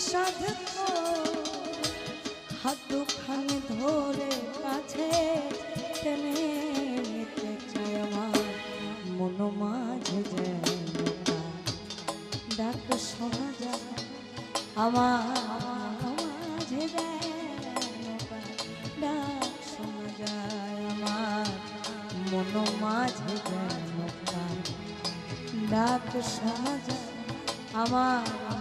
সাধক হাত দুখানে ধরে কাছে টেনে আমার মন মাঝে ডাক শোনা যায় আমার মাঝে ডাক শোনা যায় আমার মন মাঝে ডাক শোনা যায় আমার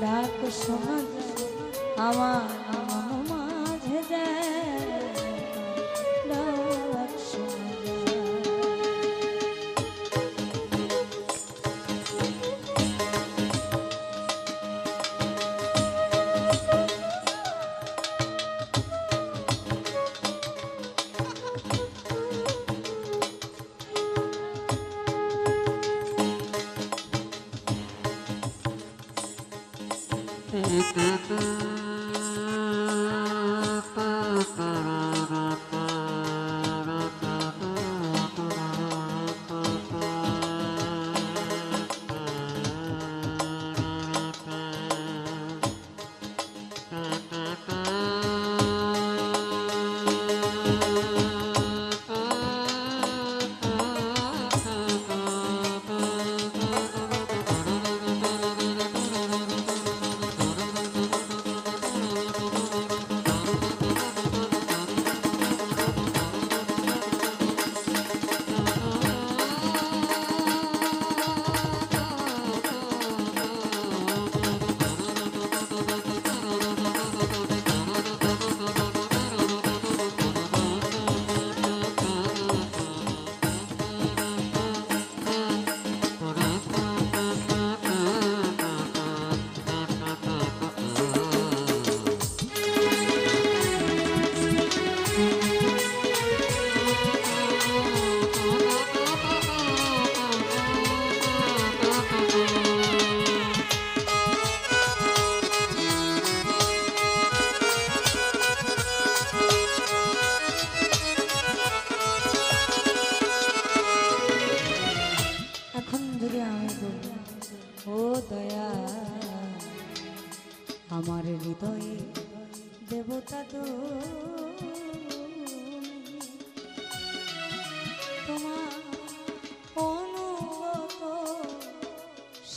ডাক সমাজ আমার Mm-hmm.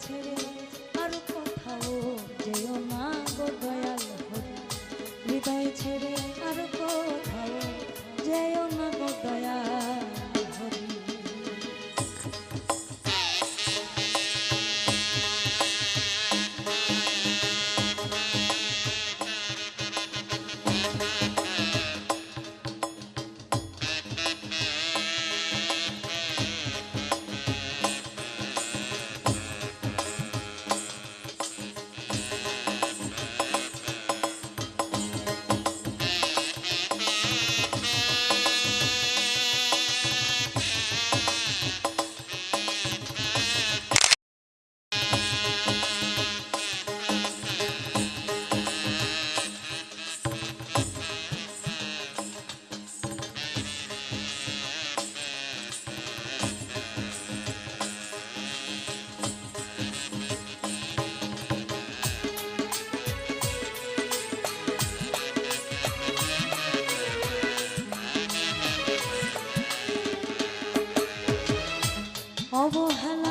ছেড়ে আর কোথাও যেও না গো দয়াল হৃদয় ছেড়ে অবহেলা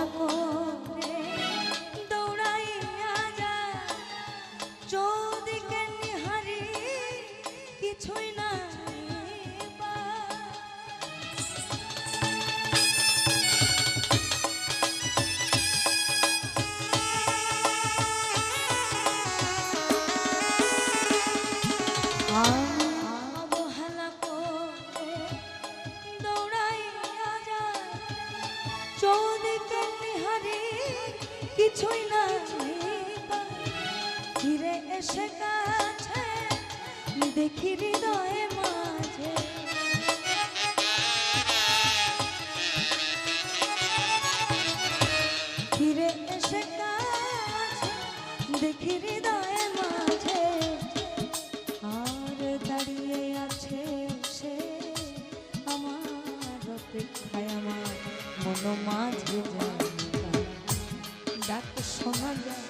শোনা যায়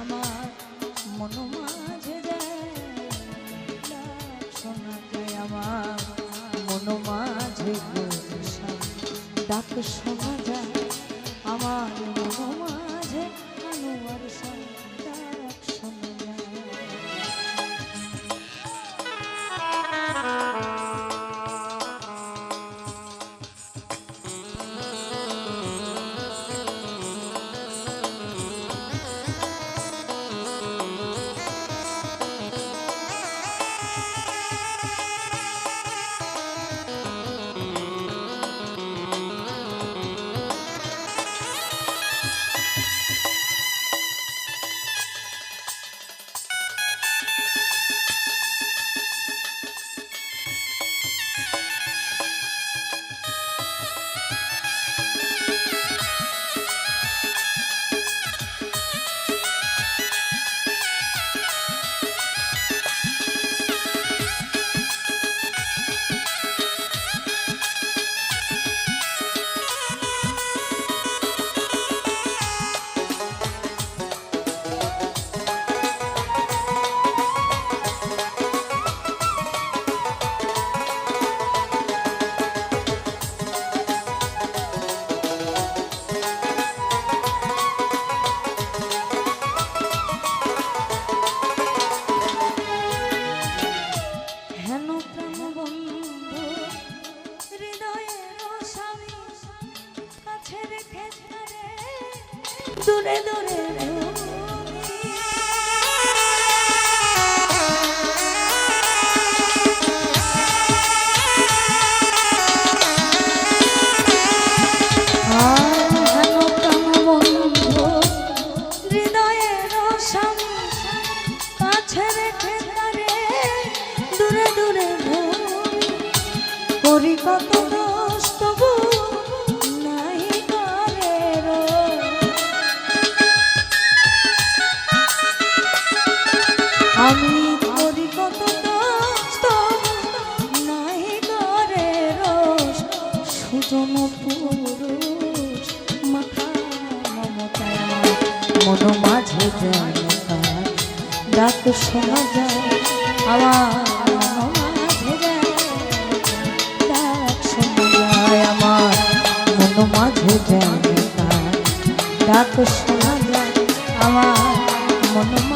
আমার মন মাঝে শোনা যায় আমার মন মাঝে ডাক শোনা যায় আমার মন মাঝে। করি কত দোষ তবু নাই করে আমি করি কত দোষ তবু নাই করে রোষ সুজন পুরুষ, মাথা মমতা মন মাঝে জনতা ডাক শোনা যায় আমার মাঝে জানি ডাক শোনা যায় আমার মন